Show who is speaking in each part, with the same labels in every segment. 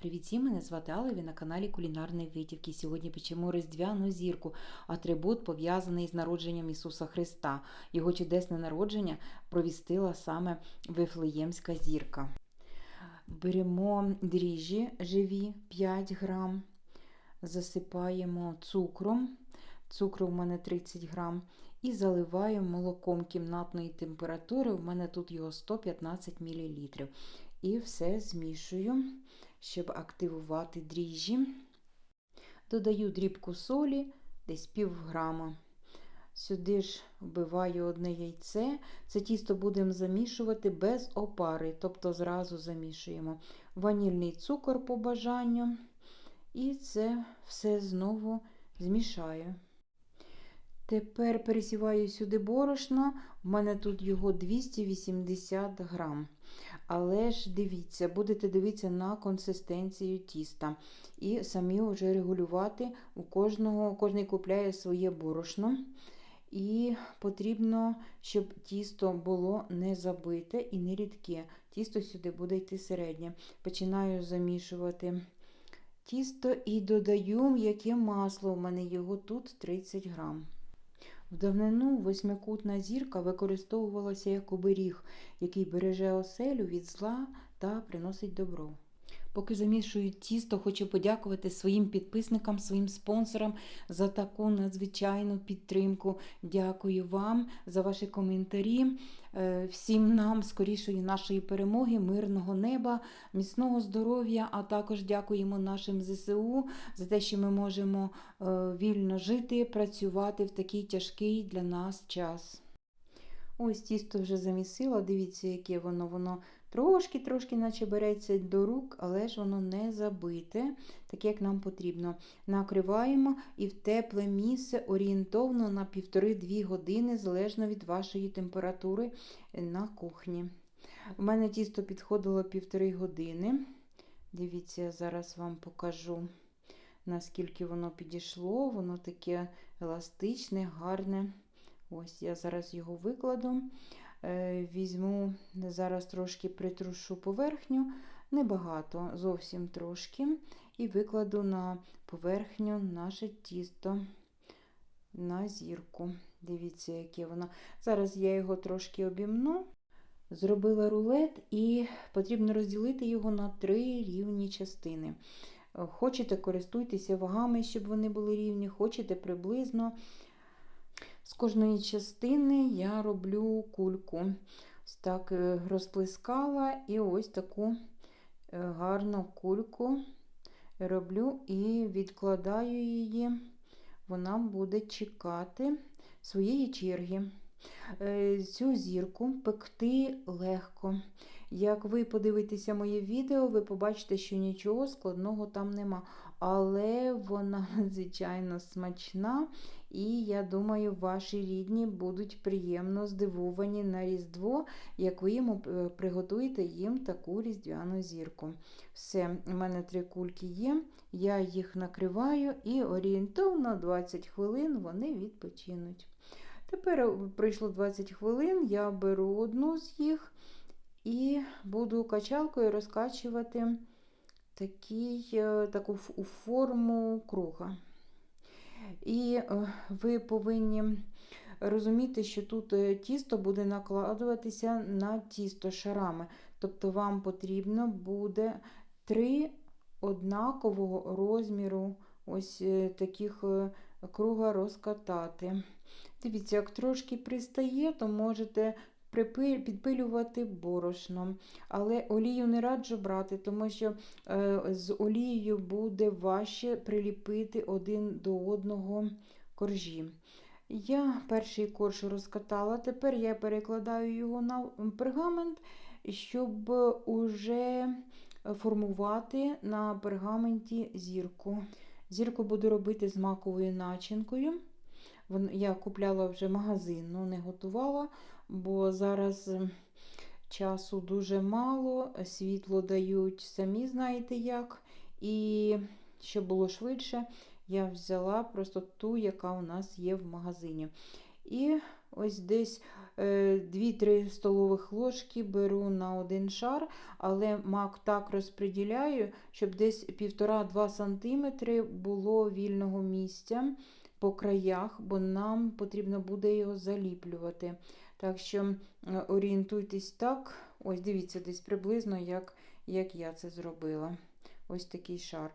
Speaker 1: Привіт всім, мене звати Алла, ви на каналі Кулінарної Витівки. Сьогодні печемо різдвяну зірку, атрибут пов'язаний з народженням Ісуса Христа. Його чудесне народження провістила саме Вифлеємська зірка. Беремо дріжджі живі 5 грам, засипаємо цукром, цукру в мене 30 грам, і заливаємо молоком кімнатної температури. У мене тут його 115 мл. І все змішую, щоб активувати дріжджі. Додаю дрібку солі, десь пів грама. Сюди ж вбиваю одне яйце. Це тісто будемо замішувати без опари, тобто зразу замішуємо ванільний цукор по бажанню. І це все знову змішаю. Тепер пересіваю сюди борошно, у мене тут його 280 грам. Але ж дивіться, будете дивитися на консистенцію тіста. І самі вже регулювати. У кожного, кожний купляє своє борошно. І потрібно, щоб тісто було не забите і не рідке. Тісто сюди буде йти середнє. Починаю замішувати тісто і додаю м'яке масло. У мене його тут 30 грам. В давнину восьмикутна зірка використовувалася як оберіг, який береже оселю від зла та приносить добро. Поки замішую тісто, хочу подякувати своїм підписникам, своїм спонсорам за таку надзвичайну підтримку. Дякую вам за ваші коментарі. Всім нам скорішої нашої перемоги, мирного неба, міцного здоров'я, а також дякуємо нашим ЗСУ за те, що ми можемо вільно жити, працювати в такий тяжкий для нас час. Ось тісто вже замісила, дивіться, яке воно воно трошки-трошки, наче береться до рук, але ж воно не забите, так як нам потрібно. Накриваємо і в тепле місце орієнтовно на 1,5-2 години, залежно від вашої температури на кухні. У мене тісто підходило півтори години. Дивіться, я зараз вам покажу, наскільки воно підійшло, воно таке еластичне, гарне. Ось я зараз його викладу. Візьму, зараз трошки притрушу поверхню, небагато, зовсім трошки, і викладу на поверхню наше тісто на зірку. Дивіться, яке воно. Зараз я його трошки обімну. Зробила рулет, і потрібно розділити його на три рівні частини. Хочете, користуйтеся вагами, щоб вони були рівні, хочете приблизно. З кожної частини я роблю кульку. Так е, розплескала і ось таку е, гарну кульку роблю і відкладаю її, вона буде чекати своєї черги. Е, цю зірку пекти легко. Як ви подивитеся моє відео, ви побачите, що нічого складного там нема. Але вона надзвичайно смачна, і я думаю, ваші рідні будуть приємно здивовані на Різдво, як ви йому е, приготуєте їм таку різдвяну зірку. Все, у мене три кульки є, я їх накриваю і орієнтовно 20 хвилин вони відпочинуть. Тепер е, пройшло 20 хвилин, я беру одну з їх і буду качалкою розкачувати такий, е, таку у форму круга. І е, ви повинні розуміти, що тут е, тісто буде накладуватися на тісто шарами. Тобто вам потрібно буде три однакового розміру ось таких круга розкатати. Дивіться, як трошки пристає, то можете підпилювати борошном. Але олію не раджу брати, тому що е, з олією буде важче приліпити один до одного коржі. Я перший корж розкатала, тепер я перекладаю його на пергамент, щоб уже формувати на пергаменті зірку. Зірку буду робити з маковою начинкою. Я купляла вже магазинну, не готувала, бо зараз часу дуже мало, світло дають, самі знаєте як. І щоб було швидше, я взяла просто ту, яка у нас є в магазині. І ось десь е, 2-3 столових ложки беру на один шар, але мак так розподіляю, щоб десь 1,5-2 см було вільного місця по краях, бо нам потрібно буде його заліплювати. Так що орієнтуйтесь так, ось дивіться, десь приблизно, як, як я це зробила. Ось такий шар.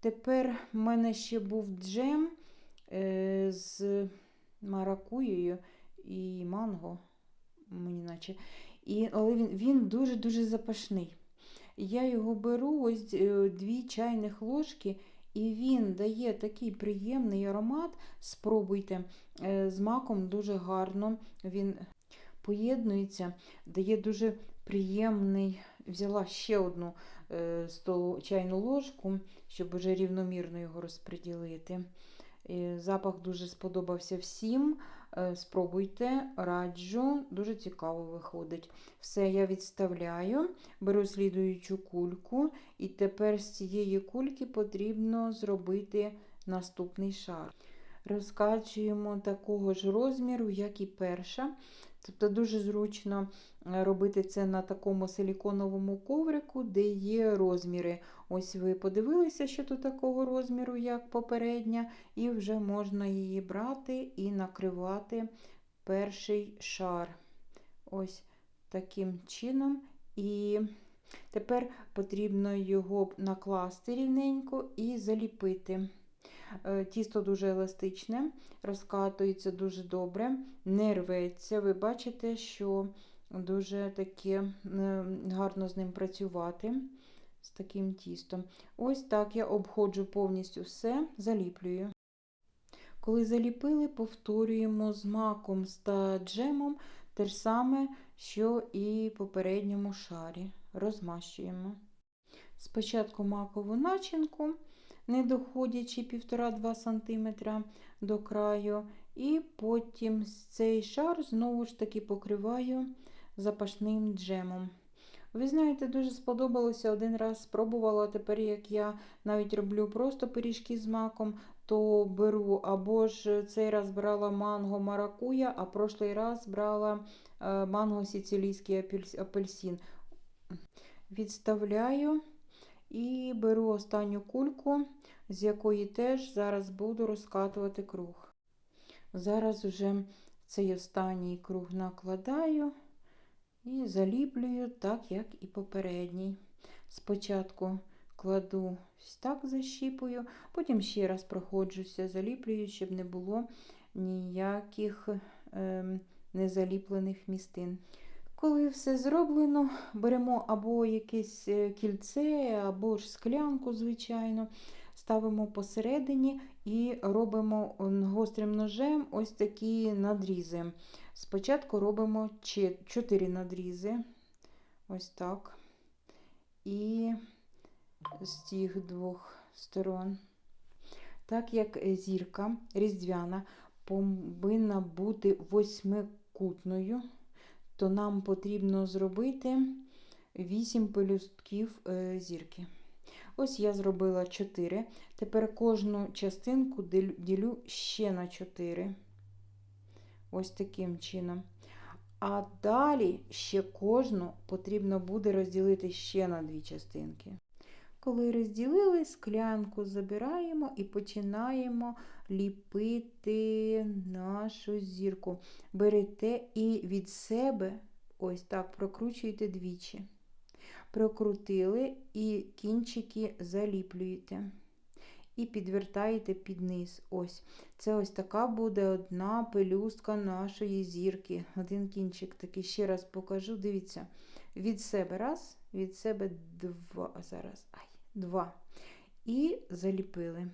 Speaker 1: Тепер в мене ще був джем е, з маракуєю і манго, мені наче. І, але він, він дуже-дуже запашний. Я його беру ось е, дві чайних ложки, і він дає такий приємний аромат. Спробуйте. Е, З маком дуже гарно. Він поєднується, дає дуже приємний. Взяла ще одну е, столу, чайну ложку, щоб вже рівномірно його розподілити. Е, Запах дуже сподобався всім. Е, Спробуйте, раджу, дуже цікаво виходить. Все, я відставляю, беру слідуючу кульку, і тепер з цієї кульки потрібно зробити наступний шар. Розкачуємо такого ж розміру, як і перша. Тобто дуже зручно е, робити це на такому силіконовому коврику, де є розміри. Ось ви подивилися, що тут такого розміру, як попередня, і вже можна її брати і накривати перший шар. Ось таким чином. І тепер потрібно його накласти рівненько і заліпити. Е, Тісто дуже еластичне, розкатується дуже добре, не рветься. Ви бачите, що дуже таке гарно з ним працювати, з таким тістом. Ось так я обходжу повністю все, заліплюю. Коли заліпили, повторюємо з маком та джемом те ж саме, що і в попередньому шарі. Розмащуємо. Спочатку макову начинку не доходячи 1,5-2 см до краю. І потім цей шар знову ж таки покриваю запашним джемом. Ви знаєте, дуже сподобалося один раз спробувала. Тепер, як я навіть роблю просто пиріжки з маком, то беру або ж цей раз брала манго маракуя, а прошлий раз брала е, манго сицилійський апельсин. Відставляю і беру останню кульку, з якої теж зараз буду розкатувати круг. Зараз вже цей останній круг накладаю і заліплюю так, як і попередній. Спочатку кладу ось так защіпую, потім ще раз проходжуся, заліплюю, щоб не було ніяких е, незаліплених містин. Коли все зроблено, беремо або якесь е, кільце, або ж склянку, звичайно, ставимо посередині і робимо гострим ножем ось такі надрізи. Спочатку робимо 4 надрізи, ось так. І з тих двох сторон. Так як зірка різдвяна повинна бути восьмикутною то нам потрібно зробити 8 пелюстків е, зірки. Ось я зробила 4. Тепер кожну частинку ділю ще на 4. Ось таким чином. А далі ще кожну потрібно буде розділити ще на дві частинки. Коли розділили, склянку забираємо і починаємо ліпити нашу зірку. Берете і від себе ось так прокручуєте двічі. Прокрутили і кінчики заліплюєте. І підвертаєте під низ. Ось. Це ось така буде одна пелюстка нашої зірки. Один кінчик такий ще раз покажу. Дивіться, від себе раз, від себе два. Зараз. Ай, два. І заліпили.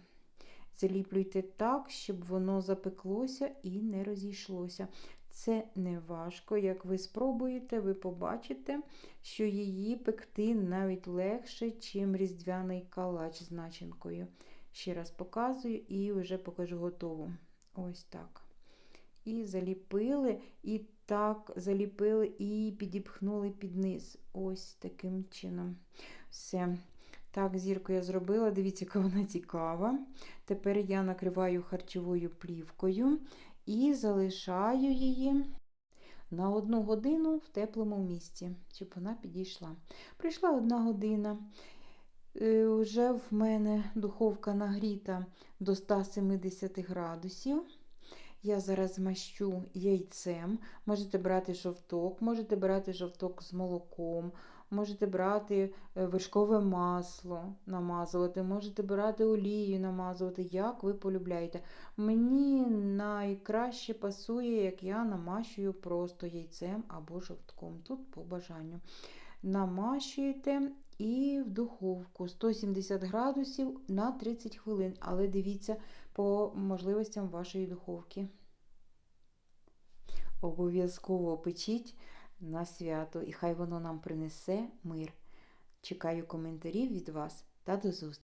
Speaker 1: Заліплюйте так, щоб воно запеклося і не розійшлося. Це не важко, як ви спробуєте, ви побачите, що її пекти навіть легше, чим різдвяний калач з начинкою. Ще раз показую і вже покажу готову. Ось так. І заліпили, і так заліпили, і підіпхнули під низ. Ось таким чином. Все. Так, зірку я зробила, дивіться, яка вона цікава. Тепер я накриваю харчовою плівкою і залишаю її на одну годину в теплому місці, щоб вона підійшла. Прийшла одна година. Е, Вже в мене духовка нагріта до 170 градусів. Я зараз змащу яйцем. Можете брати жовток, можете брати жовток з молоком, можете брати е, вершкове масло намазувати, можете брати олію намазувати, як ви полюбляєте. Мені найкраще пасує, як я намащую просто яйцем або жовтком. Тут по бажанню. Намащуєте і в духовку 170 градусів на 30 хвилин, але дивіться по можливостям вашої духовки. Обов'язково печіть на свято, і хай воно нам принесе мир. Чекаю коментарів від вас та до зустрічі!